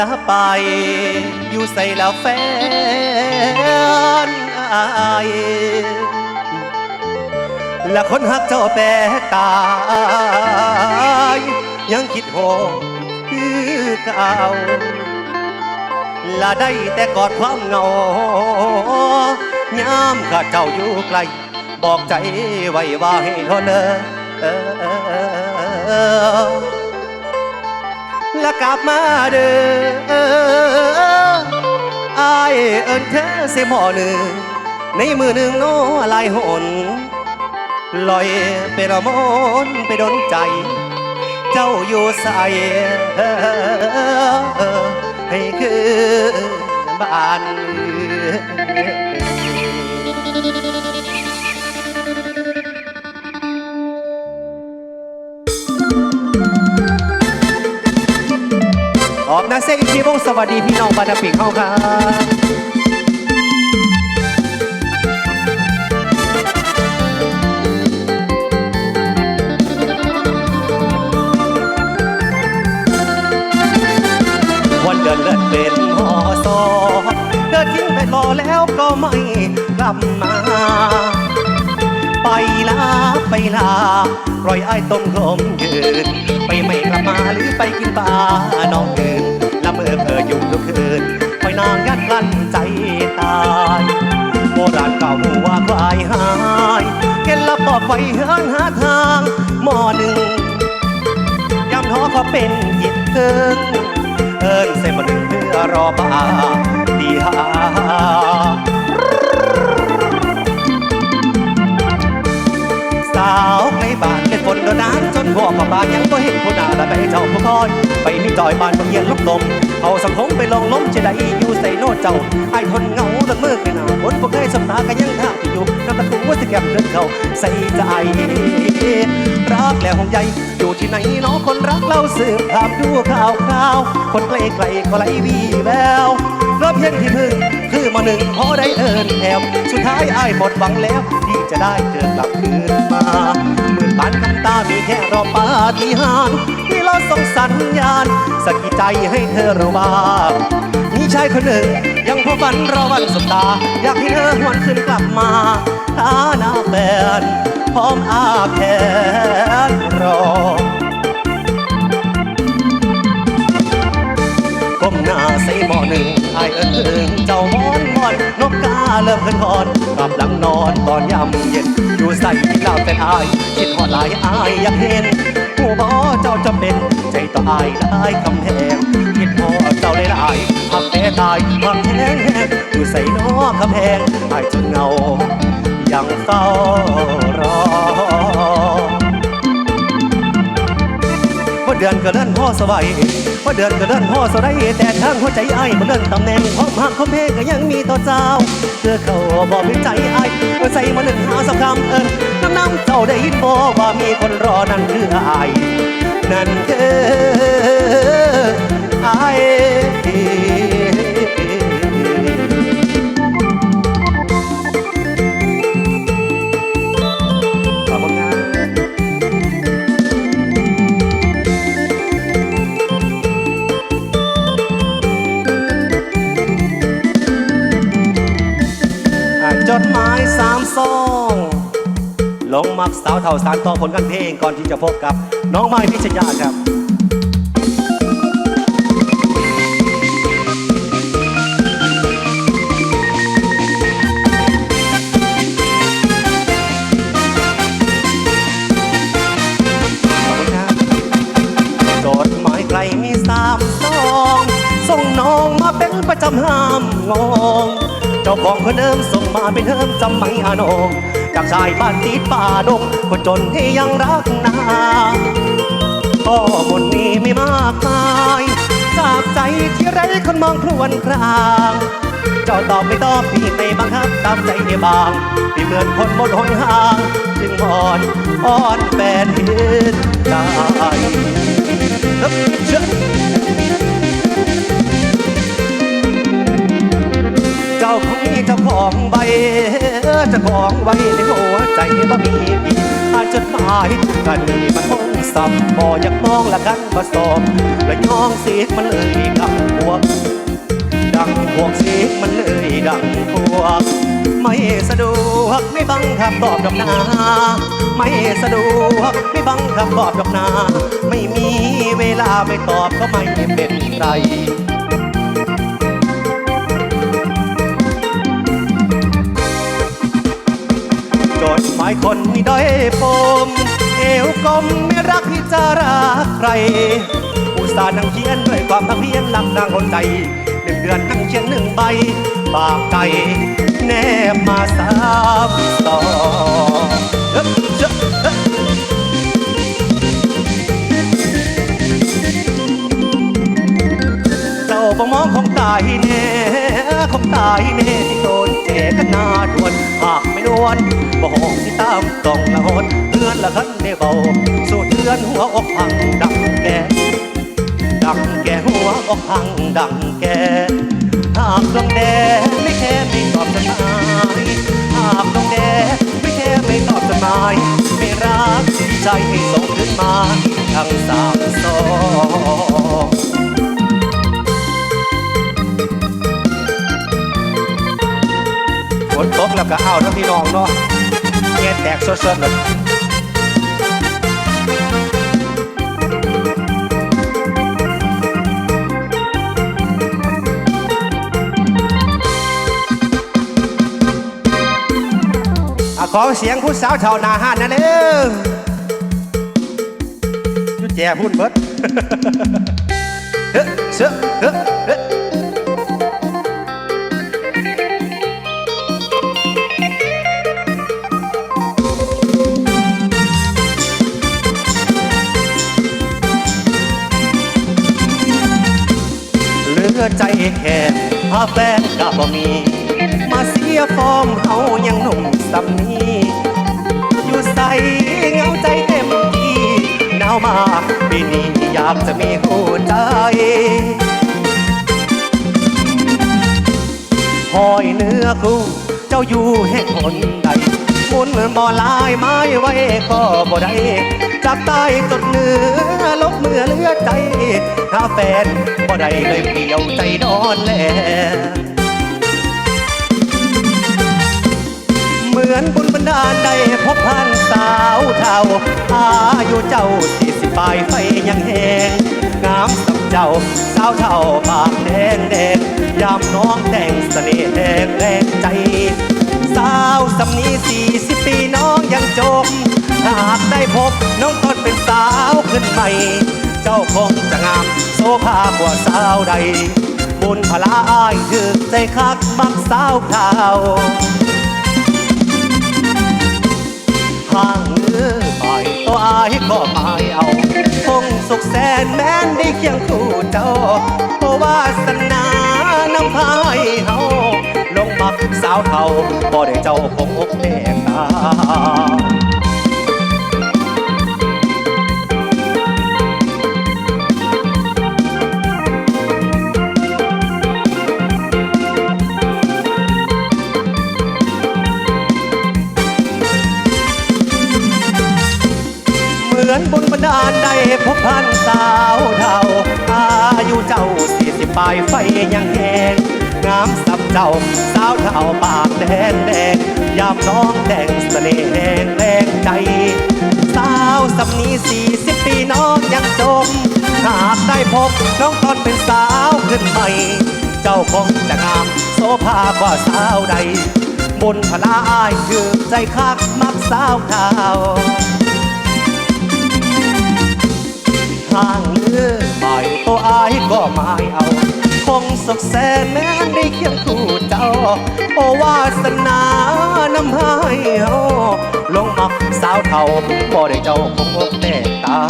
ละไป อยู่ใส่แล้วแฟนอายและคนหักเจ้าแปรตาย ยังคิดโหคือเก่าละได้แต่กอดความเงายามข้าเจ้าอยู่ไกล บอกใจไว้ว่าให้ทนเออ และกลับมาเด้ออายเอินเธอเสียหมอหนึ่งในมือหนึ่งโน้ลายหนลอยไประมนไปดนใจ เจ้าอยู่ใส่ให้คือบ้าน ออกนะเซอีกทีวงสวัสดีพี่น้องบาดาปิเข้าครับวันเดินเลิศเป็นหอซอเดินทิ้งไปรอแล้วก็ไม่กลับมา ไปลาไปลาปล่อยไอ้ายต้มลมยืน ไปไม่กลับมาหรือไปกินปลาน้องคืนละเมอเพออยู่ทุกคืนคอยนางยัดกลั้นใจตายโบราณเก่าว่าควายหายเห็นละปอบไฟเฮือนหาทางหม้อหนึ่งยำท้อก็เป็นหยิบถึงเอิญเสมาหนึ่งเพื่อรอป่าตีหา บ้านยังก็เห็นผู้นาและไปเจ้าผู้คอยไปมีจอยบ้านบางเยียนลบลมเอาสังคมไปลงล้มจะได้อยู่ใส่โน่เจ้าไอ้ทนเหงาตั้งมือกันหนาฝนพวกเคยสำตากันยังท่าที่อยู่น้ำตาคูว่าจะแก็บเดินเขาใส่ใจรักแล้วหงใหญ่อยู่ที่ไหนน้องคนรักเราสืบถามดูข่าวข่าว คนไกลไกลก็ไหลวีแววรบเพียงที่พึ่งคือมาหนึ่งพอได้เอินแถวสุดท้ายอ้ายหมดหวังแล้วที่จะได้เจอกลับคืนมา ผ่านคำตามีแค่รอปาฏิหาริย์ที่เราส่งสัญญาณสะกิดใจให้เธอระบามีชายคนหนึ่ง ยังพบวันรอวันสบตา อยากให้เธอหวนคืนกลับมาถ้าหน้าแฟนพร้อมอาแขนรอก้มหน้าใส่หม้อหนึ่งไอายเอิ้งเจ้ามอนมอนนกกาเริ่มขึ้นคอนกลับหลังนอนตอนยามเย็น อยู่ใส่ลาเป็นอาย คิดหอดหลายอายอยากเห็นผู้บอเจ้าจะเป็น ใจต่ออายหลายคำแหงคิดพอเจ้าเลยหลายหักแต่ตายหักแห้งอยู่ใส่นอคำแหงอายจนเงา ยังเฝ้ารอว่าเดือนก็เลื่อนพ่อสบายว่าเดือนก็เลื่อนพ่อสบายแต่ทางหัวใจไอ้มันเลื่อนตำแหน่งความหักความเพงก็ยังมีต่อเจ้าเธอเขาบอกเป็นใจไอ้ายว่ใส่มาหนึ่งำเอิญน้ำน้ำเจ้าได้ยินบอกว่ามีคนรอนั่นคือไอ้ายนั่นคือ สาวเท่าสารต่อผลกันเพลงก่อนที่จะพบกับน้องไม้พิชยาครับจดหมายใครมีสามซองส่งน้องมาเป็นประจำห้ามงอง เจ้าของคนเดิมส่งมาเป็นเทิมจำไม่อาโนง จากชายบ้านติดป่าดงคนจนที่ยังรักนาข้อมูลมีไม่มากมายจากใจที่ไร้คนมองครวนครางเจ้าตอบไม่ตอบพี่ไม่บังคับตามใจได้บางพี่เหมือนคนหมดหนทางจึงอ่อนอ่อนแฟนเห็นได้ฮึบเชื่อเจ้าของนี่เจ้าของใบเจ้าของไว้ในหัวใจบ่มีพี่อาจจดหมายกันนี่มันคงสับบ่อยากมองละกันมาสอบและย่องเสียมันเลยดังพวก ดังพวกสียมันเลยดังพวก ไม่สะดวกไม่บังคับตอบดอกนาไม่สะดวกไม่บังคับตอบดอกนา ไม่มีเวลาไม่ตอบก็ไม่เป็นไร หมายคนมีด้อยปม เอวกลมไม่รักที่จะรักใคร อุตส่าห์นั่งเขียนด้วยความพักเพียรหลักนางคนใจหนึ่งเดือนนั่งเขียนหนึ่งใบ ปากไก่แนบมาสามต่อเจ๊ะเอ๊ะเจ้าบ่มองของตายแน่ของตายแน่ที่โดนเจกนหน้าด่วนหากไม่นวลบ่หองที่ ตามต้องละหนเพื่อนละคันได้เบาสู้เทือนหัวอกพังดังแกดังแกหัวอกพังดังแกหากดวงแดงไม่แค่ไม่ตอบจดหมายหากดวงแดงไม่แค่ไม่ตอบจดหมายไม่รักใจให้ส่งขึ้นมาทั้งสามสองฝนตกแล้วก็เอาทั้งพี่น้องเนาะ แกแตกสดๆเลยขอเสียงผู้สาวชาวนาห้านนะเด้อยุดแจพูดเบิดเฮ้ยเสือเฮ้ยเฮ้ย บ่มี มาเสียฟอร์มเฮายังหนุ่มสำนีอยู่ใส่เงาใจเต็มที่หนาวมาปีนี้อยากจะมีคู่ใจหอยเนื้อคู่เจ้าอยู่แห่งหนใดหมุนบ่อลายไม้ไว้ก็บ่ได้จากใต้จดเหนือลบเมื่อเลือใจ หาแฟนบ่ได้เลยเปลี่ยวใจนอนแล มือนบุญบันดาลได้พบพันสาวเท่าอายุเจ้าสี่สิบปลายไฟยังแหงงามสับเจ้าสาวเท่าปากแดงแดงยามน้องแต่งเสน่ห์แดงแรงใจ สาวสำนีสี่สิบปีน้องยังจมหากได้พบน้องตอนเป็นสาวขึ้นใหม่ เจ้าคงจะงามโซภากว่าสาวใด บุญพลาอายคือใจคักมักสาวขา ทางเนื้อยตัวอายก็ไม่เอาคงสุขแสนแม้นได้เคียงคู่เจ้าเพราะวาสนานำพายเฮาลงมักสาวเทาบ่ได้เจ้าคงอกแตกตา มือนบุญบันดาลได้พบพันสาวเทาอายุเจ้าสี่สิบปลายไฟยังแหงงามสับเจ้า สาวเท่าปากแดงแดงยามน้องแดงเสน่ห์แดงแรงใจ สาวสำนีสี่สิบปีน้องยังจม หากได้พบน้องตอนเป็นสาวขึ้นใหม่ เจ้าคงจะงามโซภากว่าสาวใดบุญพลาอายคือใจคักมักสาวเท่า ทางเลือไปตัวอายก็ไม่เอา คงสุขแสนแม้นได้เคียงคู่เจ้า โอวาสนานำให้เฮาลงมักสาวเท่าบ่ได้เจ้าคงอกแตกตา